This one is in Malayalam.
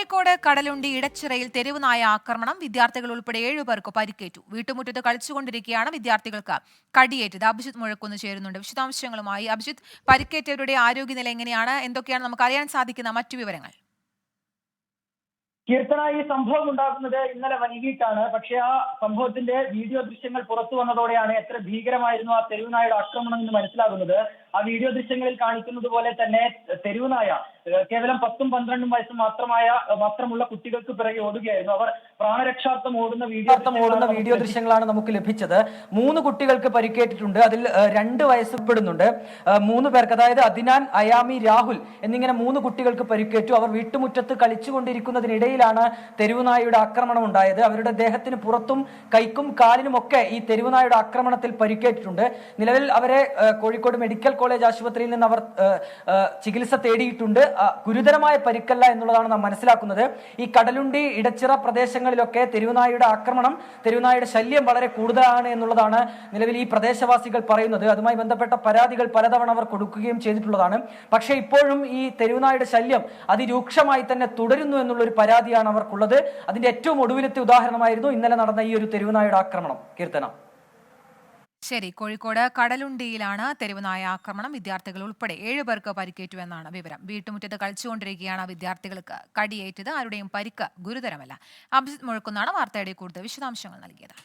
കോഴിക്കോട് കടലുണ്ടി ഇടച്ചിറയിൽ തെരുവുനായ ആക്രമണം. വിദ്യാർത്ഥികൾ ഉൾപ്പെടെ ഏഴുപേർക്ക് പരിക്കേറ്റു. വീട്ടുമുറ്റത്ത് കളിച്ചുകൊണ്ടിരിക്കുകയാണ് വിദ്യാർത്ഥികൾക്ക് കടിയേറ്റത്. അഭിജിത് മുഴക്കുന്ന് ചേരുന്നുണ്ട്. വിശദാംശങ്ങളുമായി അഭിജിത് പരിക്കേറ്റവരുടെ ആരോഗ്യനില എങ്ങനെയാണ്? എന്തൊക്കെയാണ് നമുക്ക് അറിയാൻ സാധിക്കുന്ന മറ്റു വിവരങ്ങൾ? കീർത്തന ഈ സംഭവം ഉണ്ടാകുന്നത് ഇന്നലെ വൈകിട്ടാണ്. പക്ഷെ ആ സംഭവത്തിന്റെ വീഡിയോ ദൃശ്യങ്ങൾ പുറത്തു വന്നതോടെയാണ് എത്ര ഭീകരമായിരുന്നു ആ തെരുവുനായുടെ ആക്രമണം എന്ന് മനസ്സിലാകുന്നത്. ആ വീഡിയോ ദൃശ്യങ്ങളിൽ കാണിക്കുന്നത് പോലെ തന്നെ തെരുവുനായ കേവലം പത്തും പന്ത്രണ്ടും വയസ്സും മാത്രമായ മാത്രമുള്ള കുട്ടികൾക്ക് പിറകെ ഓടുകയായിരുന്നു. അവർ പ്രാണരക്ഷാർത്ഥം ഓടുന്ന വീഡിയോ ഓടുന്ന വീഡിയോ ദൃശ്യങ്ങളാണ് നമുക്ക് ലഭിച്ചത്. മൂന്ന് കുട്ടികൾക്ക് പരിക്കേറ്റിട്ടുണ്ട്. അതിൽ രണ്ട് വയസ്സപ്പെടുന്നുണ്ട്. മൂന്ന് പേർക്ക് അതായത് അദിനാൻ അയാമി രാഹുൽ എന്നിങ്ങനെ മൂന്ന് കുട്ടികൾക്ക് പരിക്കേറ്റു. അവർ വീട്ടുമുറ്റത്ത് കളിച്ചുകൊണ്ടിരിക്കുന്നതിനിടയിലാണ് തെരുവുനായയുടെ ആക്രമണം ഉണ്ടായത്. അവരുടെ ദേഹത്തിന് പുറത്തും കൈക്കും കാലിനും ഒക്കെ ഈ തെരുവുനായയുടെ ആക്രമണത്തിൽ പരിക്കേറ്റിട്ടുണ്ട്. നിലവിൽ അവരെ കോഴിക്കോട് മെഡിക്കൽ കോളേജ് ആശുപത്രിയിൽ നിന്ന് അവർ ചികിത്സ തേടിയിട്ടുണ്ട്. ഗുരുതരമായ പരിക്കല്ല എന്നുള്ളതാണ് നാം മനസ്സിലാക്കുന്നത്. ഈ കടലുണ്ടി ഇടച്ചിറ പ്രദേശങ്ങളിലൊക്കെ തെരുവുനായുടെ ആക്രമണം തെരുവുനായുടെ ശല്യം വളരെ കൂടുതലാണ് എന്നുള്ളതാണ് നിലവിൽ ഈ പ്രദേശവാസികൾ പറയുന്നത്. അതുമായി ബന്ധപ്പെട്ട പരാതികൾ പലതവണ അവർ കൊടുക്കുകയും ചെയ്തിട്ടുള്ളതാണ്. പക്ഷേ ഇപ്പോഴും ഈ തെരുവുനായുടെ ശല്യം അതിരൂക്ഷമായി തന്നെ തുടരുന്നു എന്നുള്ളൊരു പരാതിയാണ് അവർക്കുള്ളത്. അതിന്റെ ഏറ്റവും ഒടുവിലത്തെ ഉദാഹരണമായിരുന്നു ഇന്നലെ നടന്ന ഈ ഒരു തെരുവുനായുടെ ആക്രമണം. കീർത്തന. ശരി. കോഴിക്കോട് കടലുണ്ടിയിലാണ് തെരുവുനായ ആക്രമണം. വിദ്യാർത്ഥികൾ ഉൾപ്പെടെ ഏഴു പേർക്ക് പരിക്കേറ്റു എന്നാണ് വിവരം. വീട്ടുമുറ്റത്ത് കളിച്ചുകൊണ്ടിരിക്കുകയാണ് വിദ്യാർത്ഥികൾക്ക് കടിയേറ്റത്. ആരുടെയും പരിക്ക് ഗുരുതരമല്ല. അഭിജിത് മുഴക്കുന്നാണ് വാർത്തയുടെ കൂടുതൽ വിശദാംശങ്ങൾ നൽകിയത്.